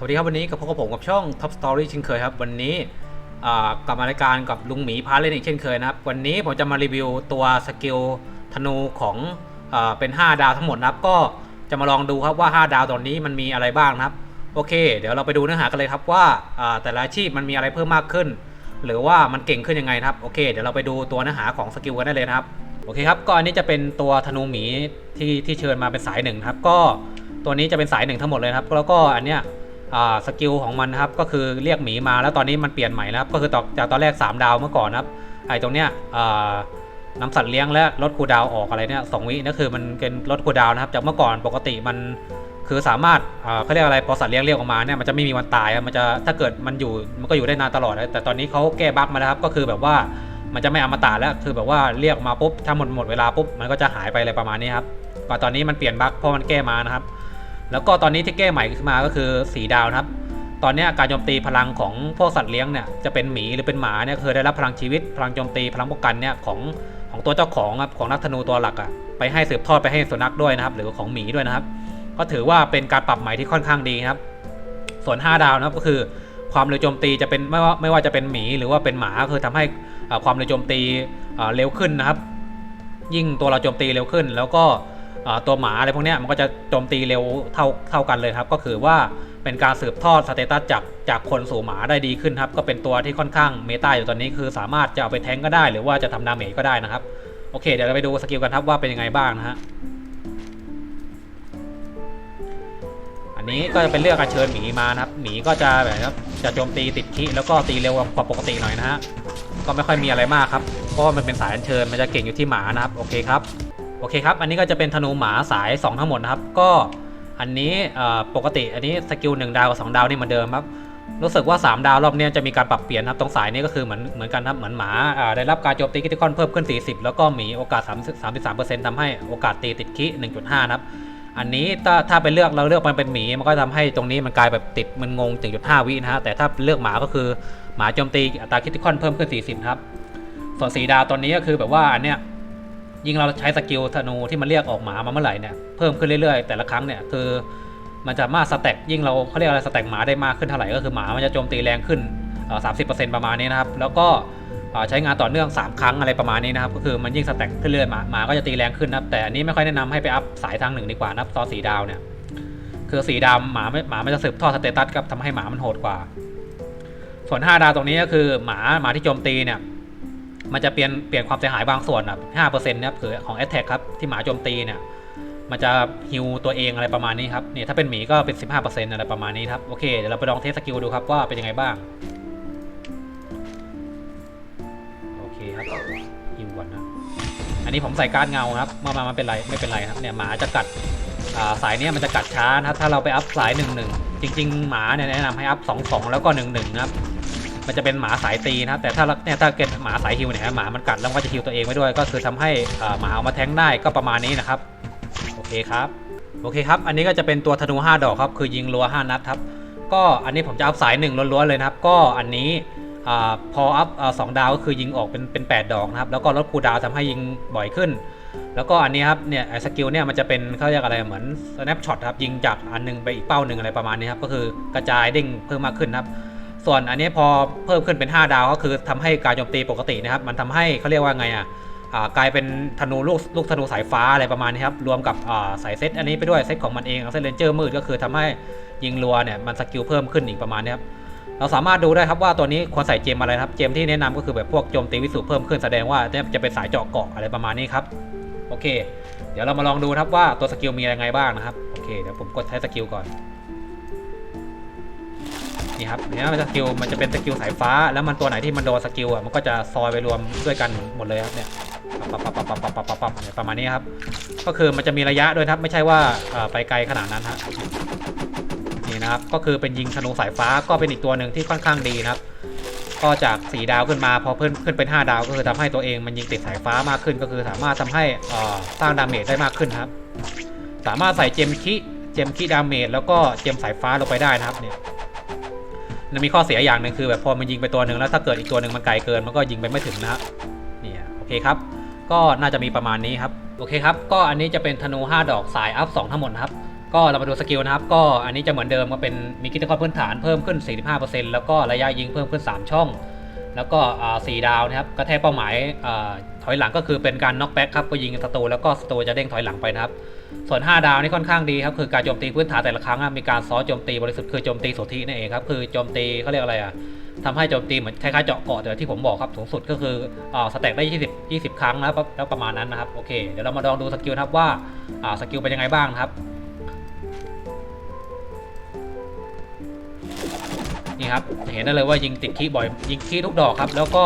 สวัสดีครับวันนี้กับพบกับผมกับช่อง Top Story เช่นเคยครับ วันนี้กลับมารายการกับลุงหมีพาเล่นอีกเช่นเคยนะครับ วันนี้ผมจะมารีวิวตัวสกิลธนูของอเป็น 5 ดาวทั้งหมดนะครับ ก็จะมาลองดูครับว่า 5 ดาวตอนนี้มันมีอะไรบ้างนะครับ โอเค เดี๋ยวเราไปดูเนื้อหากันเลยครับว่าแต่ละอาชีพมันมีอะไรเพิ่มมากขึ้น หรือว่ามันเก่งขึ้นยังไงครับโอเคเดี๋ยวเราไปดูตัวเนื้อหาของสกิลกันได้เลยนะครับโอเคครับก็อันนี้จะเป็นตัวธนูหมีที่ที่เชิญมาเป็นสายหนึ่งครับ ก็ตัวนี้จะเป็นสายหนึ่งทั้งหมดเลยครับ แล้วก็อันเนี้ย สกิลของมันครับก็คือเรียกหมีมาแล้วตอนนี้มันเปลี่ยนใหม่แล้วครับก็คือต่อจากตอนแรก 3 ดาวเมื่อก่อนนะครับไอ้ตรงเนี้ยนำสัตว์เลี้ยงและลดคูดาวออกอะไรเนี่ยสองวินั่นคือมันเป็นลดคูดาวนะครับ จากเมื่อก่อนปกติมันคือสามารถเขาเรียกอะไรพอสัตว์เลี้ยงเรียกออกมาเนี่ยมันจะไม่มีวันตายมันจะถ้าเกิดมันอยู่มันก็อยู่ได้นานตลอดแต่ตอนนี้เขาแก้บั๊กมาแล้วครับก็คือแบบว่ามันจะไม่อมตะแล้วคือแบบว่าเรียกมาปุ๊บถ้าหมดหมดเวลาปุ๊บมันก็จะหายไปอะไรประมาณนี้ครับก็ตอนนี้มันเปลี่ยนบั๊กเพราะมันแก้มานะครับ แล้วก็ตอนนี้ที่แก้ใหม่ขึ้นมาก็คือสีดาวนะครับ ตอนนี้การโจมตีพลังของพวกสัตว์เลี้ยงเนี่ยจะเป็นหมีหรือเป็นหมาเนี่ยคือได้รับพลังชีวิตพลังโจมตีพลังป้องกันเนี่ยของของตัวเจ้าของครับของนักธนูตัวหลักอะ่ะไปให้สืบทอดไปให้สุนัขด้วยนะครับ หรือของหมีด้วยนะครับ ก็ถือว่าเป็นการปรับใหม่ที่ค่อนข้างดีครับ ส่วน 5 ดาวนะครับก็คือความเร็วโจมตีจะเป็นไม่ว่าไม่ว่าจะเป็นหมีหรือว่าเป็นหมาคือทำให้อ่าความเร็วโจมตีอ่าเร็วขึ้นนะครับ ยิ่งตัวเราโจมตีเร็วขึ้น แล้วก็ ตัวหมาอะไรพวกนี้มันก็จะโจมตีเร็วเท่าเท่ากันเลยครับ ก็คือว่าเป็นการสืบทอดสเตตัสจากจากคนสู่หมาได้ดีขึ้นครับ ก็เป็นตัวที่ค่อนข้างเมตาอยู่ตอนนี้คือสามารถจะเอาไปแทงก็ได้ หรือว่าจะทำดาเมจก็ได้นะครับ โอเค เดี๋ยวเราไปดูสกิลกันครับว่าเป็นยังไงบ้างนะฮะอันนี้ก็จะเป็นเลือกการเชิญหมีมานะครับหมีก็จะแบบครับจะโจมตีติดคิแล้วก็ตีเร็วกว่าปกติหน่อยนะฮะก็ไม่ค่อยมีอะไรมากครับเพราะมันเป็นสายอัญเชิญมันจะเก่งอยู่ที่หมานะครับโอเคครับ โอเคครับ อันนี้ก็จะเป็นธนูหมาสาย 2 ทั้งหมดนะครับ ก็อันนี้ปกติอันนี้สกิล1ดาวกับ2ดาวนี่เหมือนเดิมครับ รู้สึกว่า 3 ดาวรอบนี้จะมีการปรับเปลี่ยนครับ ตรงสายนี้ก็คือเหมือนเหมือนกันครับ เหมือนหมาได้รับการโจมตีคิติคอนเพิ่มขึ้น 40 แล้วก็หมีโอกาส 3 33%ทำให้โอกาสตีติดคิ1.5 นะครับ อันนี้ถ้าถ้าไปเลือกเราเลือกมันเป็นหมีมันก็ทำให้ตรงนี้มันกลายแบบติดมันงง1.5วินะฮะ แต่ถ้าเลือกหมาก็คือหมาโจมตีอัตราคิติคอนเพิ่มขึ้น 40 ครับ ส่วนสีดาวตัวนี้ก็คือแบบว่าอันเนี้ย ยิ่งเราใช้สกิลธนูที่มันเรียกออกหมามาเมื่อไหร่เนี่ยเพิ่มขึ้นเรื่อยๆ แต่ละครั้งเนี่ยคือมันจะมาสแต็กยิ่งเราเขาเรียกอะไรสแต็กหมาได้มากขึ้นเท่าไหร่ก็คือหมามันจะโจมตีแรงขึ้นสามสิบเปอร์เซ็นต์ประมาณนี้นะครับแล้วก็ใช้งานต่อเนื่อง 3 ครั้งอะไรประมาณนี้นะครับก็คือมันยิ่งสแต็กขึ้นเรื่อยๆหมาหมาก็จะตีแรงขึ้นนะครับแต่อันนี้ไม่ค่อยแนะนำให้ไปอัพสายทางหนึ่งดีกว่านะครับตอนสีดาวเนี่ยคือสีดำหมาไม่หมามันจะสืบทอดสเตตัสครับทำให้หมามันโหดกว่า ส่วน 5 ดาวตรงนี้ก็คือหมาหมาที่โจมตีเนี่ย มันจะเปลี่ยนเปลี่ยนความเสียหายบางส่วนแบบห้าเปอร์เซ็นต์นะครับคือของ a t t a c k ครับที่หมาโจมตีเนี่ยมันจะฮิวตัวเองอะไรประมาณนี้ครับเนี่ยถ้าเป็นหมีก็เป็น 15%อะไรประมาณนี้ครับโอเคเดี๋ยวเราไปลองเทสสกิลดูครับว่าเป็นยังไงบ้างโอเคครับฮิวก่อนนะอันนี้ผมใส่การดเงาครับมามามาเป็นไรไม่เป็นไรครับเนี่ยหมาจะกัดาสายเนี้ยมันจะกัดช้านะครับถ้าเราไปอัพสายหนึ่งหนึ่งจริง ๆ หมาเนี่ยแนะนำให้อัพสองสองแล้วก็หนึ่งหนึ่งนะครับ มันจะเป็นหมาสายตีนะครับแต่ถ้าเนี่ยถ้าเกิดหมาสายฮิวเนี่ยหมามันกัดแล้วก็จะฮิวตัวเองไว้ด้วย ก็คือทำให้หมาเอามาแทงได้ก็ประมาณนี้นะครับโอเคครับโอเคครับ อันนี้ก็จะเป็นตัวธนู 5 ดอกครับ คือยิงรัว 5 นัดครับ ก็อันนี้ผมจะอัพสายหนึ่งล้วนๆเลยนะครับ ก็อันนี้อพออัพสองดาวก็คือยิงออกเป็นเป็น 8 ดอกนะครับ แล้วก็ลดคูดาวน์ทำให้ยิงบ่อยขึ้น แล้วก็อันนี้ครับ เนี่ยไอ้สกิลเนี่ยมันจะเป็นเขาเรียกอะไร เหมือน snapshot ครับ ยิงจากอันหนึงไปอีกเป้าหนึ่งอะไรประมาณนี้ครับ ก็คือกระจายเด้งเพิ่มมากขึ้นครับ ส่วนอันนี้พอเพิ่มขึ้นเป็น 5 ดาวก็คือทำให้การโจมตีปกตินะครับ มันทำให้เขาเรียกว่าไงอะกลายเป็นธนูลูกลูกธนูสายฟ้าอะไรประมาณนี้ครับ รวมกับสายเซตอันนี้ไปด้วยเซตของมันเองเซตเลนเจอร์มืดก็คือทำให้ยิงรัวเนี่ยมันสกิลเพิ่มขึ้นอีกประมาณนี้ครับเราสามารถดูได้ครับว่าตัวนี้ควรใส่เจมอะไรครับ เจมที่แนะนำก็คือแบบพวกโจมตีวิสุเพิ่มขึ้นแสดงว่าจะเป็นสายเจาะเกาะอะไรประมาณนี้ครับโอเค เดี๋ยวเรามาลองดูครับว่าตัวสกิลมีอะไรไงบ้างนะครับโอเคเดี๋ยวผมกดใช้สกิลก่อน นี่ครับเนี่ยมันสกิลมันจะเป็นสกิลสายฟ้า แล้วมันตัวไหนที่มันโดนสกิลอะมันก็จะซอยไปรวมด้วยกันหมดเลยครับเนี่ยปับปับปับปับปับปับปับปับประมาณนี้ครับ ก็คือมันจะมีระยะด้วยครับไม่ใช่ว่าไปไกลขนาดนั้นฮะนี่นะครับก็คือเป็นยิงธนูสายฟ้าก็เป็นอีกตัวหนึ่งที่ค่อนข้างดีนะครับ ก็จากสีดาวขึ้นมาพอเพิ่มขึ้นเป็น 5 ดาวก็คือทำให้ตัวเองมันยิงติดสายฟ้ามากขึ้น ก็คือสามารถทำให้สร้างดาเมจได้มากขึ้นครับ สามารถใส่เจมคิเจมคิดาเมจแล้วก็เจมสายฟ้าลงไปได้นะครับเนี่ย มันมีข้อเสียอย่างหนึ่งคือแบบพอมันยิงไปตัวหนึ่งแล้วถ้าเกิดอีกตัวหนึ่งมันไกลเกินมันก็ยิงไปไม่ถึงนะเนี่ยโอเคครับ ก็น่าจะมีประมาณนี้ครับโอเคครับ ก็อันนี้จะเป็นธนู 5 ดอกสายอัพ 2 ทั้งหมดครับก็เรามาดูสกิลนะครับ ก็อันนี้จะเหมือนเดิมก็เป็นมีกิจกรรมพื้นฐานเพิ่มขึ้น 45%แล้วก็ระยะยิงเพิ่มขึ้น 3 ช่อง แล้วก็อ่ดาวนะครับกระแทกเป้าหมายอถอยหลังก็คือเป็นการน็อกแบ็กครับก็ยิงศัตรูแล้วก็ศัตรูจะเด้งถอยหลังไปนะครับ ส่วน 5 ดาวนี่ค่อนข้างดีครับคือการโจมตีพื้นฐานแต่ละครั้งมีการซ้อโจมตีบริสุทธิ์คือโจมตีสุทธินั่นเองครับคือโจมตีเขาเรียกอะไรอะทำให้โจมตีเหมือนคล้ายๆเจาะเกาะแต่ที่ผมบอกครับสูงสุดก็คืออ่าสแต็กได้ 20 20 ครั้งนะครับแล้วประมาณนั้นนะครับโอเคเดี๋ยวเรามาลองดูสกิลนะครับว่าอ่าสกิลเป็นยังไงบ้างครับนี่ครับเห็นได้เลยว่ายิงติดคีบ่อยยิงคีทุกดอกครับ แล้วก็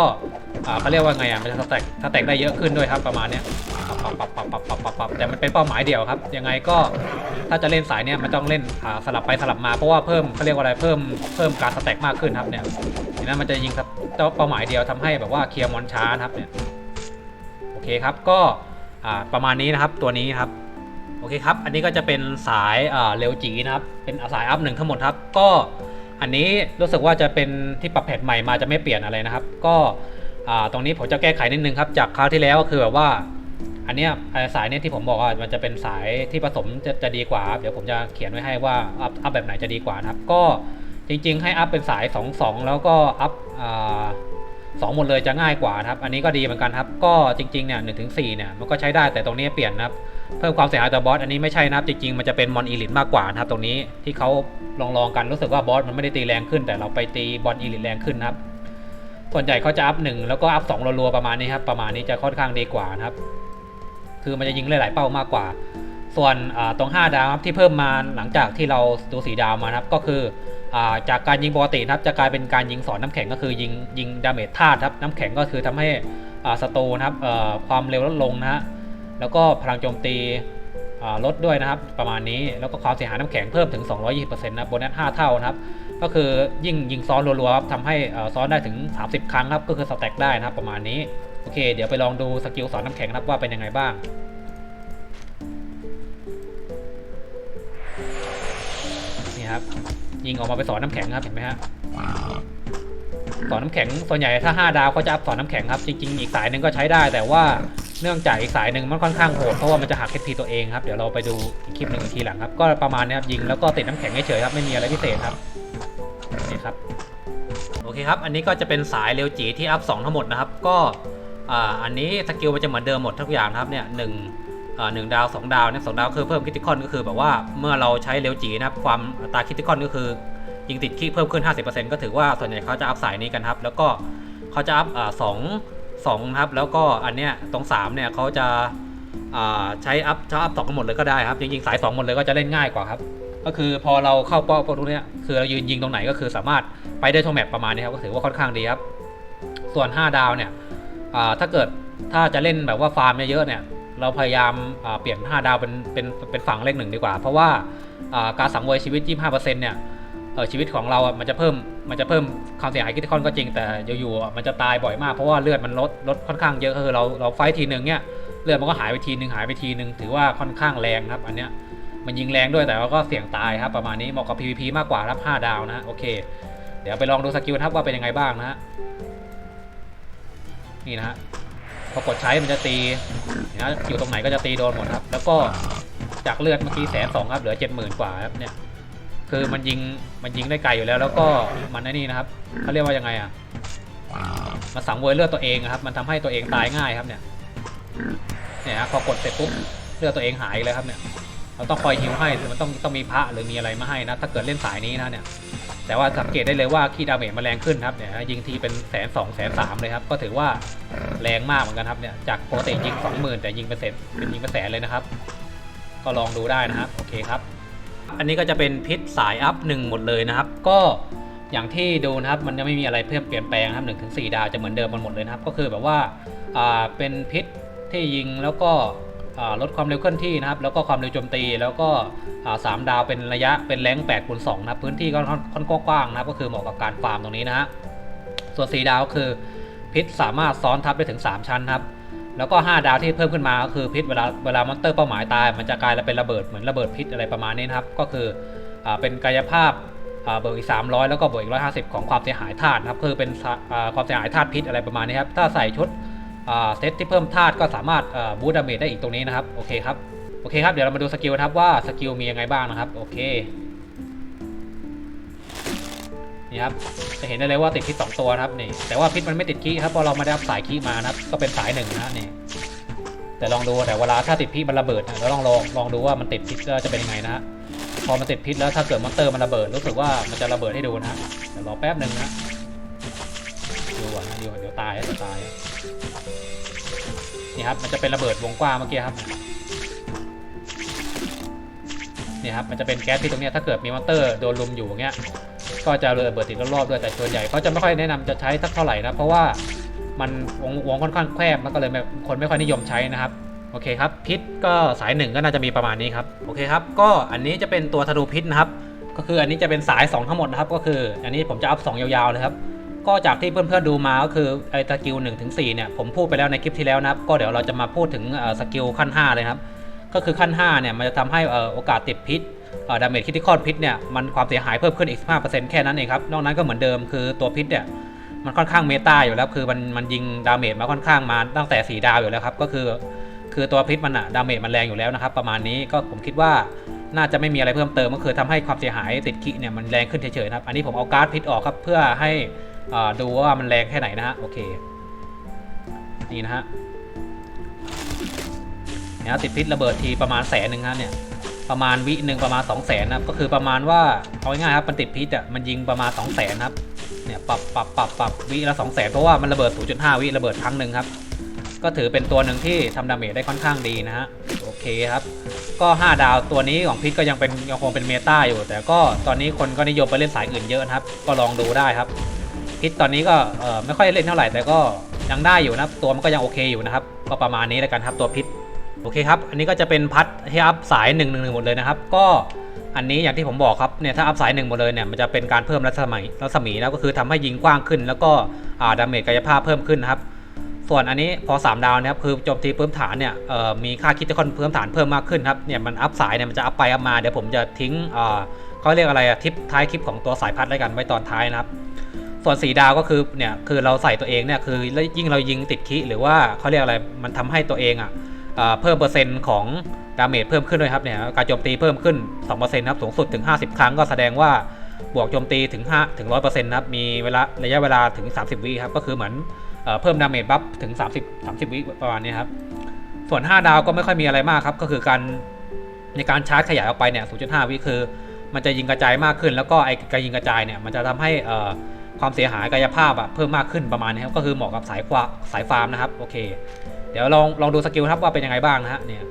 อ่าเขาเรียกว่าไงอะมันจะสแต็กสแต็กได้เยอะขึ้นด้วยครับประมาณเนี้ย ปับปับปับปับปับปับปับแต่มันเป็นเป้าหมายเดียวครับ ยังไงก็ถ้าจะเล่นสายเนี้ยมันต้องเล่นอ่าสลับไปสลับมาเพราะว่าเพิ่มเขาเรียกว่าอะไรเพิ่มเพิ่มการสแต็กมากขึ้นครับเนี่ยเห็นไหมมันจะยิงครับเป้าหมายเดียวทำให้แบบว่าเคลียร์มอนช้านะครับเนี่ยโอเคครับก็ประมาณนี้นะครับตัวนี้ครับโอเคครับ อันนี้ก็จะเป็นสายเร็วจีนะครับ เป็นสายอัพหนึ่งทั้งหมดครับ ก็อันนี้รู้สึกว่าจะเป็นที่ปรับแพทใหม่มาจะไม่เปลี่ยนอะไรนะครับ ก็ตรงนี้ผมจะแก้ไขนิดนึงครับ จากคราวที่แล้วก็คือแบบว่า อันเนี้ยสายเนี้ยที่ผมบอกว่ามันจะเป็นสายที่ผสมจะจะดีกว่า เดี๋ยวผมจะเขียนไว้ให้ว่าอัพอัพแบบไหนจะดีกว่านะครับ ก็จริง ๆ ให้อัพเป็นสาย 2 2 แล้วก็อัพสองหมดเลยจะง่ายกว่าครับ อันนี้ก็ดีเหมือนกันครับ ก็จริงๆเนี่ยหนึ่งถึงสี่เนี่ยมันก็ใช้ได้แต่ตรงนี้เปลี่ยนนะครับ เพิ่มความเสียหายต่อบอสอันนี้ไม่ใช่นะครับ จริงๆ มันจะเป็นมอนอีลิทมากกว่านะครับ ตรงนี้ที่เขาลองๆกันรู้สึกว่าบอสมันไม่ได้ตีแรงขึ้น แต่เราไปตีบอลอีลิทแรงขึ้นนะครับ ส่วนใหญ่เขาจะอัพหนึ่งแล้วก็อัพสองรัวๆประมาณนี้ครับ ประมาณนี้จะค่อนข้างดีกว่านะครับ คือมันจะยิงหลายๆเป้ามากกว่า ส่วนตรง 5 ดาวครับที่เพิ่มมาหลังจากที่เราดูสีดาวมานะครับก็คือจากการยิงปกตินะครับจะกลายเป็นการยิงสอนน้ำแข็งก็คือยิงยิงดาเมจธาตุครับน้ำแข็งก็คือทำให้อ่าศัตรูนะครับความเร็วลดลงนะฮะแล้วก็พลังโจมตีลดด้วยนะครับประมาณนี้แล้วก็ความเสียหายน้ำแข็งเพิ่มถึง 220%นะโบนัส 5 เท่านะครับก็คือยิ่งยิงซ้อนรัวๆครับทำให้ซ้อนได้ถึง 30 ครั้งครับก็คือสแต็กได้นะครับประมาณนี้ โอเค เดี๋ยวไปลองดูสกิลสอนน้ำแข็งนะครับว่าเป็นยังไงบ้างนี่ครับยิงออกมาไปสอนน้ำแข็งครับเห็นไหมฮะสอนน้ำแข็งส่วนใหญ่ถ้า 5 ดาวเขาจะอัพสอนน้ำแข็งครับจริง ๆ อีกสายหนึ่งก็ใช้ได้ แต่ว่าเนื่องจากอีกสายหนึ่งมันค่อนข้างโหดเพราะว่ามันจะหักเ p ตัวเองครับเดี๋ยวเราไปดูอีกคลิปหนึ่งอีกทีหลังครับก็ประมาณนี้ครับยิงแล้วก็ติดน้ำแข็งเฉยๆครับไม่มีอะไรพิเศษครับนี่ครับโอเคครับ อันนี้ก็จะเป็นสายเร็วจีที่อัพ2ทั้งหมดนะครับ ก็ อ่าอันนี้สกิลมันจะเหมือนเดิมหมดทุกอย่างครับเนี่ยหนึ่งอ่าหนึ่งดาว2ดาวเนี่ยสองดาวคือเพิ่มคิติคอนก็คือแบบว่าเมื่อเราใช้เร็วจีนะครับความอัตราคิติคอนก็คือยิงติดขี้เพิ่มขึ้น 50%ก็ถือว่าส่วนใหญ่เขาจะอัพสายนี้กันครับ แล้วก็เขาจะอัพอ่าสองสองครับแล้วก็อันเนี้ยตรง3เนี่ยเขาจะาใช้อัพจะอัพสองกันหมดเลยก็ได้ครับจริงๆสาย 2 หมดเลยก็จะเล่นง่ายกว่าครับ ก็คือพอเราเข้าเป้าตรงเนี้ยคือเรายืนยิงตรงไหนก็คือสามารถไปได้ทั่วแมปประมาณนี้ครับก็ถือว่าค่อนข้างดีครับ ส่วน 5 ดาวเนี่ย ถ้าเกิดถ้าจะเล่นแบบว่าฟาร์มเยอะๆเนี่ย เราพยายามเปลี่ยน 5 ดาวเป็นเป็นเป็นฝั่งเลขหนึ่งดีกว่า เพราะว่าการสังเวยชีวิต 25%เนี่ยชีวิตของเราอะมันจะเพิ่มมันจะเพิ่มความเสียหายคิดคอนก็จริงแต่อยู่ๆมันจะตายบ่อยมากเพราะว่าเลือดมันลดลดค่อนข้างเยอะคือเราเราไฟทีหนึ่งเนี่ยเลือดมันก็หายไปทีหนึ่งหายไปทีหนึ่งถือว่าค่อนข้างแรงครับ อันเนี้ยมันยิงแรงด้วยแต่ว่าก็เสี่ยงตายครับประมาณนี้เหมาะกับ PVP มากกว่าครับ5ดาวนะโอเค เดี๋ยวไปลองดูสกิลนะครับว่าเป็นยังไงบ้างนะ นี่นะฮะพอกดใช้มันจะตีนะอยู่ตรงไหนก็จะตีโดนหมดครับ แล้วก็จากเลือดเมื่อกี้แสนสองครับเหลือเจ็ดหมื่นกว่าครับเนี่ยคือมันยิงมันยิงได้ไกลอยู่แล้ว แล้วก็มันไอ้นี่นะครับเขาเรียกว่ายังไงอะมันสังเวยเลือดตัวเองครับ มันทำให้ตัวเองตายง่ายครับเนี่ยเนี่ยฮะพอกดเสร็จปุ๊บเลือดตัวเองหายเลยครับเนี่ยเราต้องคอยฮิวให้มันต้องต้องมีพระหรือมีอะไรมาให้นะถ้าเกิดเล่นสายนี้นะเนี่ย แต่ว่าสังเกตได้เลยว่าคีย์ดาเมจมันแรงขึ้นครับเนี่ยยิงทีเป็นแสนสองแสนสามเลยครับก็ถือว่าแรงมากเหมือนกันครับเนี่ยจากปกติยิงสองหมื่นแต่ยิงเป็นแสนเป็นยิงเป็นแสนเลยนะครับ ก็ลองดูได้นะครับโอเคครับ อันนี้ก็จะเป็นพิษสายอัพหนึ่งหมดเลยนะครับ ก็อย่างที่ดูนะครับมันจะไม่มีอะไรเพิ่มเปลี่ยนแปลงครับหนึ่งถึงสี่ดาวจะเหมือนเดิมมันหมดเลยนะครับ ก็คือแบบว่าอ่าเป็นพิษที่ยิงแล้วก็ ลดความเร็วเคลื่อนที่นะครับ แล้วก็ความเร็วโจมตี แล้วก็สามดาวเป็นระยะเป็นแรง8คูณ2นะครับพื้นที่ก็ค่อนกว้างนะครับก็คือเหมาะกับการฟาร์มตรงนี้นะฮะส่วน4ดาวก็คือพิษสามารถซ้อนทับได้ถึง 3 ชั้นครับแล้วก็ 5 ดาวที่เพิ่มขึ้นมาก็คือพิษเวลาเวลามอนเตอร์เป้าหมายตาย มันจะกลายเป็นระเบิดเหมือนระเบิดพิษอะไรประมาณนี้นะครับ ก็คืออเป็นกายภาพเบิกอีก300 แล้วก็เบิกอีก 150 ของความเสียหายธาตุนะครับคือเป็นความเสียหายธาตุพิษอะไรประมาณนี้ครับถ้าใส่ชุด เซตที่เพิ่มธาตุก็สามารถบูตดาเมจได้อีกตรงนี้นะครับโอเคครับโอเคครับเดี๋ยวเรามาดูสกิลนะครับว่าสกิลมียังไงบ้างนะครับโอเคนี่ครับจะเห็นได้เลยว่าติดพิษสองตัวครับนี่แต่ว่าพิษมันไม่ติดคีครับเพราะเราไม่ได้รับสายคีมานะครับก็เป็นสายหนึ่งนะนี่แต่ลองดูแต่เวลาถ้าติดพิษมันระเบิดเราลองลองลองดูว่ามันติดพิษจะเป็นยังไงนะฮะพอมันติดพิษแล้วถ้าเกิดมอนเตอร์มันระเบิดรู้สึกว่ามันจะระเบิดให้ดูนะฮะเดี๋ยวรอแป๊บหนึ่งนะดูก่อนนะเดี๋ยวเดี๋ยวตายเดี๋ยวตาย นี่ครับมันจะเป็นระเบิดวงกว้างเมื่อกี้ครับนี่ครับมันจะเป็นแก๊สที่ตรงนี้ถ้าเกิดมีมอเตอร์โดนลุมอยู่อย่างเงี้ยก็จะระเบิดติดรอบๆด้วยแต่ส่วนใหญ่เขาจะไม่ค่อยแนะนำจะใช้สักเท่าไหร่นะเพราะว่ามันวงวงค่อนข้างแคบมันก็เลยคนไม่ค่อยนิยมใช้นะครับโอเคครับพิษก็สายหนึ่งก็น่าจะมีประมาณนี้ครับโอเคครับก็อันนี้จะเป็นตัวธนูพิษนะครับก็คืออันนี้จะเป็นสาย 2 ทั้งหมดนะครับก็คือ อันนี้ผมจะอัพ2ยาวๆเลยครับ ก็จากที่เพื่อนๆดูมาก็คือไอ้สกิล1ถึง4เนี่ยผมพูดไปแล้วในคลิปที่แล้วนะครับ ก็เดี๋ยวเราจะมาพูดถึงสกิลขั้น 5 เลยครับ ก็คือขั้น 5 เนี่ย มันจะทำให้อโอกาสติดพิษดาเมจคิติคอลพิษเนี่ยมันความเสียหายเพิ่มขึ้นอีก 15%แค่นั้นเองครับ นอกนั้นก็เหมือนเดิมคือตัวพิษเนี่ยมันค่อนข้างเมตาอยู่แล้วคือมันมันยิงดาเมจมาค่อนข้างมาตั้งแต่4ดาวอยู่แล้วครับก็คือ คือตัวพิษมันอะดาเมจมันแรงอยู่แล้วนะครับประมาณนี้ก็ผมคิดว่าน่าจะไม่มีอะไรเพิ่มเติมก็คือทำให้ความเสียหายติดคิเนี่ยมันแรงขึ้นเฉยๆนะครับอันนี้ผมเอาการ์ดพิษออกครับเพื่อให้ ดูว่ามันแรงแค่ไหนนะฮะ โอเค นี่นะฮะเนี่ยติดพิษระเบิดทีประมาณแสนหนึ่งฮะเนี่ย ประมาณวิหนึ่งประมาณ2 0 0แสนนะก็คือประมาณว่าเอาง่ายๆครับมันติดพิษอะมันยิงประมาณ2 0 0แสนครับเนี่ยปรับปรับปรับปรับวิละ2 0 0แสนเพราะว่ามันระเบิด 0.5 วิระเบิดครั้งหนึ่งครับ ก็ถือเป็นตัวหนึ่งที่ทำดาเมจได้ค่อนข้างดีนะฮะโอเคครับ ก็ 5 ดาวตัวนี้ของพิษก็ยังเป็นยังคงเป็นเมตาอยู่ แต่ก็ตอนนี้คนก็นิยมไปเล่นสายอื่นเยอะนะครับ ก็ลองดูได้ครับ พิษตอนนี้ก็เออไม่ค่อยเล่นเท่าไหร่แต่ก็ยังได้อยู่นะตัวมันก็ยังโอเคอยู่นะครับ ก็ประมาณนี้แล้วกันครับตัวพิษโอเคครับ อันนี้ก็จะเป็นพัดที่อัพสาย1นึหมดเลยนะครับ ก็อันนี้อย่างที่ผมบอกครับเนี่ยถ้าอัพสายหนึ่งหมดเลยเนี่ยมันจะเป็นการเพิ่มรัศมีรัศมีแล้วก็คือทำให้ยิงกว้างขึ้น แล้วก็อ่าดาเมจกายภาพเพิ่มขึ้นนะครับ ส่วนอันนี้พอ 3 ดาวนะครับคือโจมตีเพิ่มฐานเนี่ยเอ่อมีค่าคิดที่คอนเพิ่มฐานเพิ่มมากขึ้นครับเนี่ยมันอัพสายเนี่ยมันจะอัพไปอัพมาเดี๋ยวผมจะทิ้งเอ่อเขาเรียกอะไรอะทิปท้ายคลิปของตัวสายพัดแล้วกันไว้ตอนท้ายนะครับ ส่วนสีดาวก็คือเนี่ยคือเราใส่ตัวเองเนี่ยคือยิ่งเรายิงติดคิหรือว่าเขาเรียกอะไรมันทำให้ตัวเองอะเอ่อเพิ่มเปอร์เซ็นต์ของดาเมจเพิ่มขึ้นด้วยครับเนี่ยการโจมตีเพิ่มขึ้น2%ครับสูงสุดถึง 50 ครั้งก็แสดงว่าบวกโจมตีถึง5ถึง100%นะครับมีเวลาระยะเวลาถึง 30 วิครับก็คือเหมือนเอ่อเพิ่มดาเมจบัฟถึง 30 30 วิประมาณนี้ครับส่วน 5 ดาวก็ไม่ค่อยมีอะไรมากครับก็คือการในการชาร์จขยายออกไปเนี่ย 0.5 วิคือ มันจะยิงกระจายมากขึ้น แล้วก็ไอ้การยิงกระจายเนี่ยมันจะทำให้ ความเสียหายกายภาพอะเพิ่มมากขึ้นประมาณนี้ครับก็คือเหมาะกับสายควาสายฟาร์มนะครับโอเค เดี๋ยวลองลองดูสกิลครับว่าเป็นยังไงบ้างนะฮะเนี่ย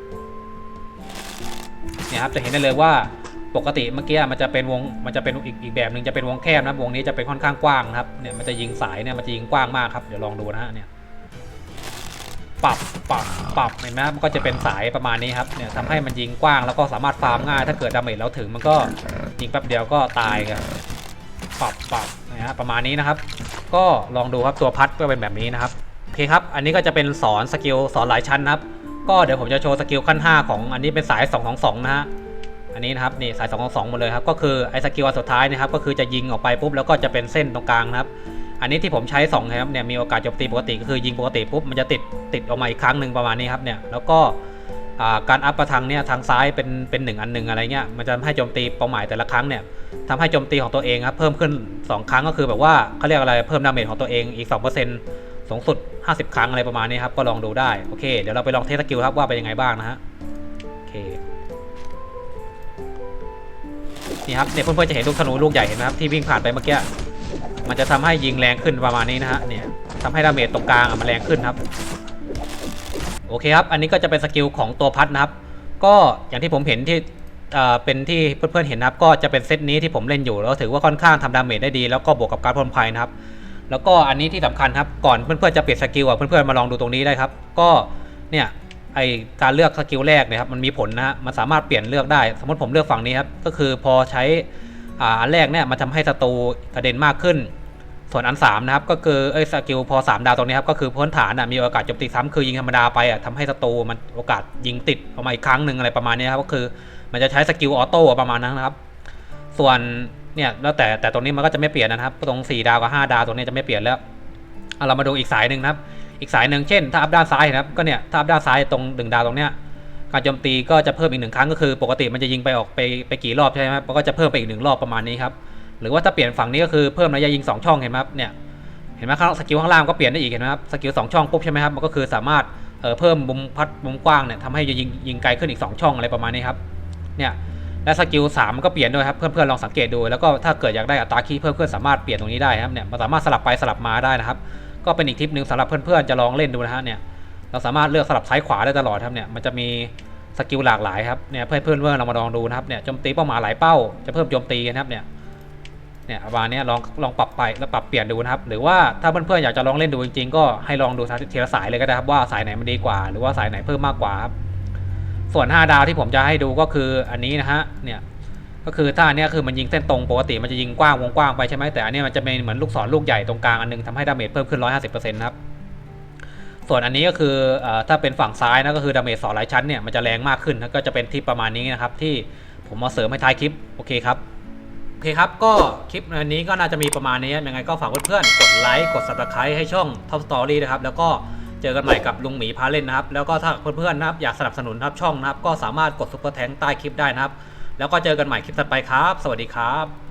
เนี่ยครับจะเห็นได้เลยว่าปกติเมื่อกี้มันจะเป็นวงมันจะเป็นอีกอีกแบบหนึ่งจะเป็นวงแคบนะวงนี้จะเป็นค่อนข้างกว้างนะครับเนี่ยมันจะยิงสายเนี่ยมันจะยิงกว้างมากครับเดี๋ยวลองดูนะฮะเนี่ยปรับปรับปรับเห็นไหมครับมันก็จะเป็นสายประมาณนี้ครับเนี่ยทำให้มันยิงกว้างแล้วก็สามารถฟาร์มง่าย ถ้าเกิดดาเมจเราถึงมันก็ยิงแป๊บเดียวก็ตายครับปรับปรับ นะฮะประมาณนี้นะครับ ก็ลองดูครับตัวพัดก็เป็นแบบนี้นะครับโอเคครับ อันนี้ก็จะเป็นสอนสกิลสอนหลายชั้นนะครับ ก็เดี๋ยวผมจะโชว์สกิลขั้น 5 ของอันนี้เป็นสาย2 2 2นะฮะอันนี้นะครับนี่สาย2 2 2หมดเลยครับก็คือไอ้สกิลอันสุดท้ายนะครับก็คือจะยิงออกไปปุ๊บแล้วก็จะเป็นเส้นตรงกลางนะครับอันนี้ที่ผมใช้2ครับเนี่ยมีโอกาสโจมตีปกติก็คือยิงปกติปุ๊บมันจะติดติดออกมาอีกครั้งหนึ่งประมาณนี้ครับเนี่ยแล้วก็ การอัพประทางเนี่ยทางซ้ายเป็นเป็นหนึ่งอันหนึ่งอะไรเงี้ยมันจะให้โจมตีเป้าหมายแต่ละครั้งเนี่ยทำให้โจมตีของตัวเองครับเพิ่มขึ้น 2 ครั้งก็คือแบบว่าเขาเรียกอะไรเพิ่มดาเมจของตัวเองอีก 2%สูงสุด 50 ครั้งอะไรประมาณนี้ครับก็ลองดูได้โอเคเดี๋ยวเราไปลองเทสสกิลครับว่าเป็นยังไงบ้างนะฮะโอเคนี่ครับเนี่ยเพื่อนๆจะเห็นลูกธนูลูกใหญ่เห็นไหมครับที่วิ่งผ่านไปเมื่อกี้มันจะทำให้ยิงแรงขึ้นประมาณนี้นะฮะเนี่ยทำให้ดาเมจตรงกลางมันแรงขึ้นครับ โอเคครับ อันนี้ก็จะเป็นสกิลของตัวพัดนะครับ ก็อย่างที่ผมเห็นที่เป็นที่เพื่อนๆเห็นนะครับ ก็จะเป็นเซตนี้ที่ผมเล่นอยู่แล้วถือว่าค่อนข้างทำดาเมจได้ดี แล้วก็บวกกับการพ่นภัยนะครับ แล้วก็อันนี้ที่สำคัญครับ ก่อนเพื่อนๆจะเปลี่ยนสกิลอะเพื่อนๆมาลองดูตรงนี้ได้ครับ ก็เนี่ยไอการเลือกสกิลแรกเนี่ยครับมันมีผลนะฮะมันสามารถเปลี่ยนเลือกได้ สมมติผมเลือกฝั่งนี้ครับก็คือพอใช้อ่าอันแรกเนี่ยมันทำให้ศัตรูกระเด็นมากขึ้น ส่วนอัน3นะครับก็คือเอ้ยสกิลพอ3ดาวตรงนี้ครับก็คือพื้นฐานมีโอกาสโจมตีซ้ำคือยิงธรรมดาไปอะทำให้ศัตรูมันโอกาสยิงติดออกมาอีกครั้งหนึ่งอะไรประมาณนี้ครับก็คือมันจะใช้สกิลออโต้ประมาณนั้นนะครับ ส่วนเนี่ยแล้วแต่แต่ตรงนี้มันก็จะไม่เปลี่ยนนะครับ ตรง 4 ดาวกับ5ดาวตรงนี้จะไม่เปลี่ยนแล้วเอาเรามาดูอีกสายหนึ่งนะครับ อีกสายหนึ่งเช่น ถ้าอัพด้านซ้ายนะครับก็เนี่ยถ้าอัพด้านซ้ายตรงดึงดาวตรงเนี้ยการโจมตีก็จะเพิ่มอีกหนึ่งครั้งก็คือ ปกติมันจะยิงไปออกไปไปกี่รอบใช่ไหมมันก็จะเพิ่มไปอีกหนึ่งรอบประมาณนี้ครับ หรือว่าถ้าเปลี่ยนฝั่งนี้ก็คือเพิ่มระยะยิงสองช่องเห็นไหมครับเนี่ยเห็นไหมครับสกิลข้างล่างก็เปลี่ยนได้อีกเห็นไหมครับสกิลสองช่องปุ๊บใช่ไหมครับมันก็คือสามารถเเพิ่มมุมพัดมุมกว้างเนี่ยทำให้ยิงยิงไกลขึ้นอีกสองช่องอะไรประมาณนี้ครับเนี่ยและสกิลสามมันก็เปลี่ยนด้วยครับเพื่อนๆลองสังเกตดู แล้วก็ถ้าเกิดอยากได้อัตราคีย์เพิ่มเพื่อนสามารถเปลี่ยนตรงนี้ได้ครับเนี่ยมันสามารถสลับไปสลับมาได้นะครับ ก็เป็นอีกทิปหนึ่งสำหรับเพื่อนๆจะลองเล่นดูนะฮะเนี่ยเราสามารถเลือกสลับซ้ายขวาได้ตลอดครับเนี่ยมันจะมีสกิลหลากหลายครับเนี่ยเพื่อนเพื่อนๆเรามาลองดูนะครับเนี่ยโจมตีเป้าหมายหลายเป้าจะเพิ่มโจมตีนครับเนี่ย เนี่ยประมาณเนี้ยลองลองปรับไปแล้วปรับเปลี่ยนดูนะครับ หรือว่าถ้าเพื่อนๆอยากจะลองเล่นดูจริงๆก็ให้ลองดูทีละสายเลยก็ได้ครับว่าสายไหนมันดีกว่า หรือว่าสายไหนเพิ่มมากกว่าครับส่วน 5 ดาวที่ผมจะให้ดูก็คืออันนี้นะฮะเนี่ยก็คือถ้าอันนี้คือมันยิงเส้นตรงปกติมันจะยิงกว้างวงกว้างไปใช่ไหมแต่อันนี้มันจะเป็นเหมือนลูกศรลูกใหญ่ตรงกลางอันนึงทำให้ดาเมจเพิ่มขึ้น 150%นะครับส่วนอันนี้ก็คือถ้าเป็นฝั่งซ้ายนะก็คือดาเมจสองหลายชั้นเนี่ยมันจะแรงมากขึ้นก็จะเป็นทิปประมาณนี้นะครับที่ผมมาเสริมให้ท้ายคลิปโอเคครับ อเคครับ ก็คลิปอันนี้ก็น่าจะมีประมาณนี้ยังไงก็ฝากเพื่อนๆกดไลค์กด subscribe ให้ช่อง Top Story นะครับ แล้วก็เจอกันใหม่กับลุงหมีพาเล่นนะครับ แล้วก็ถ้าเพื่อนๆนะครับอยากสนับสนุนนะครับช่องนะครับ ก็สามารถกดซุปเปอร์แทงใต้คลิปได้นะครับ แล้วก็เจอกันใหม่คลิปถัดไปครับ สวัสดีครับ